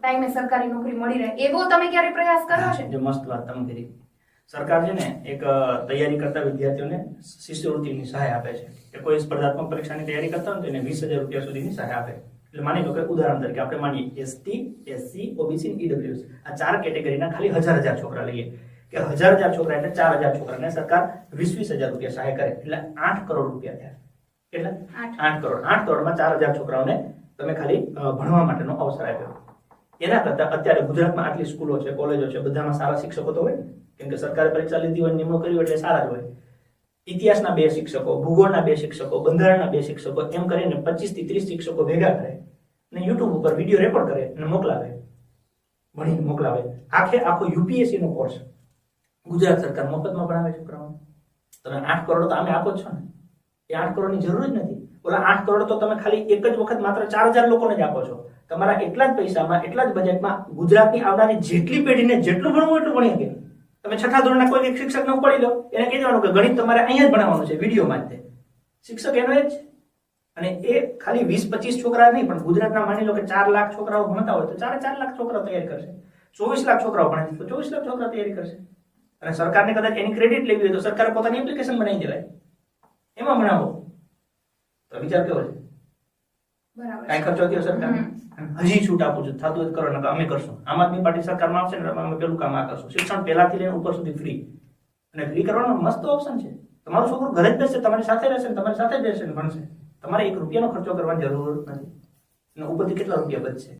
ટાઈમે સરકારી નોકરી મળી રહે. એવો તમે ક્યારે પ્રયાસ કર્યો છે? જો મસ્ત વાત તમે કરી. સરકાર છે ને એક તૈયારી કરતા વિદ્યાર્થીઓને શિષ્યવૃત્તિની સહાય આપે છે. કે કોઈ સ્પર્ધાત્મક પરીક્ષાની તૈયારી કરતા હોય તો એને વીસ હજાર રૂપિયા સુધીની સહાય આપે. એટલે માની લો કે ઉદાહરણ તરીકે આપણે માનીએ એસટી એસસી ઓબીસી ઈડબ્લ્યુએસ આ ચાર કેટેગરીના ખાલી હજાર હજાર છોકરા લઈએ. કે હજાર હજાર છોકરા એટલે ચાર હજાર છોકરાને સરકાર વીસ વીસ હજાર રૂપિયા સહાય કરે. એટલે આઠ કરોડ રૂપિયા થયા. આઠ. આઠ કરોડ. આઠ કરોડમાં ચાર હજાર છોકરાઓને તમે ખાલી ભણવા માટેનો અવસર આપ્યો. એના કરતા અત્યારે ગુજરાતમાં આટલી સ્કૂલો છે, કોલેજો છે, બધામાં સારા શિક્ષકો તો હોય ને. કેમ કે સરકારે પરીક્ષા લીધી હોય નિમણૂક કરી એટલે સારા જ હોય. ઇતિહાસના બે શિક્ષકો, ભૂગોળના બે શિક્ષકો, બંધારણના બે શિક્ષકો, એમ કરીને પચીસથી ત્રીસ શિક્ષકો ભેગા કરે અને યુટ્યુબ ઉપર વીડિયો રેકોર્ડ કરે અને મોકલાવે. ભણીને મોકલાવે. આખે આખો યુપીએસસી નો કોર્સ ગુજરાત સરકાર મફતમાં ભણાવે છોકરાઓને. તમે આઠ કરોડ તો અમે આપો જ છો ને. એ આઠ કરોડની જરૂર જ નથી. ઓલા આઠ કરોડ તો તમે ખાલી એક જ વખત માત્ર ચાર હજાર લોકોને જ આપો છો. તમારા એટલા જ પૈસામાં, એટલા જ બજેટમાં ગુજરાતની આવનારી જેટલી પેઢીને જેટલું ભણવું એટલું ભણી શકે. તમે છઠ્ઠા ધોરણના કોઈ એક શિક્ષકને ઉપાડી લો એને કહી દેવાનું કે ગણિત તમારે અહીંયા જ ભણાવવાનું છે વિડીયોમાં જ શિક્ષક એનો જ. અને એ ખાલી વીસ પચીસ છોકરા નહીં, પણ ગુજરાતના માની લો કે ચાર લાખ છોકરાઓ ભણતા હોય તો ચારે ચાર લાખ છોકરાઓ તૈયારી કરશે. ચોવીસ લાખ છોકરાઓ ભણે તો ચોવીસ લાખ છોકરા તૈયારી કરશે. અને સરકારને કદાચ એની ક્રેડિટ લેવી હોય તો સરકારે પોતાની એપ્લિકેશન બનાવી દેવાય. એમાં ભણાવો. તો વિચાર કેવો છે? કઈ ખર્ચો થયો સરકાર હજી છૂટ આપું છું. થતું હોય કરો નકર અમે કરશું. આમ આદમી પાર્ટી સરકારમાં આવશે ને અમે પેલું કામ આ કરશું. શિક્ષણ પહેલાથી લઈને ઉપર સુધી ફ્રી અને ફ્રી કરવાનો મસ્ત ઓપ્શન છે. તમારું છોકરું ઘરે જ બેસે તમારી સાથે રહેશે ને તમારી સાથે જ રહેશે ને ભણશે. તમારે એક રૂપિયાનો ખર્ચો કરવાની જરૂર નથી. અને ઉપરથી કેટલા રૂપિયા બચશે?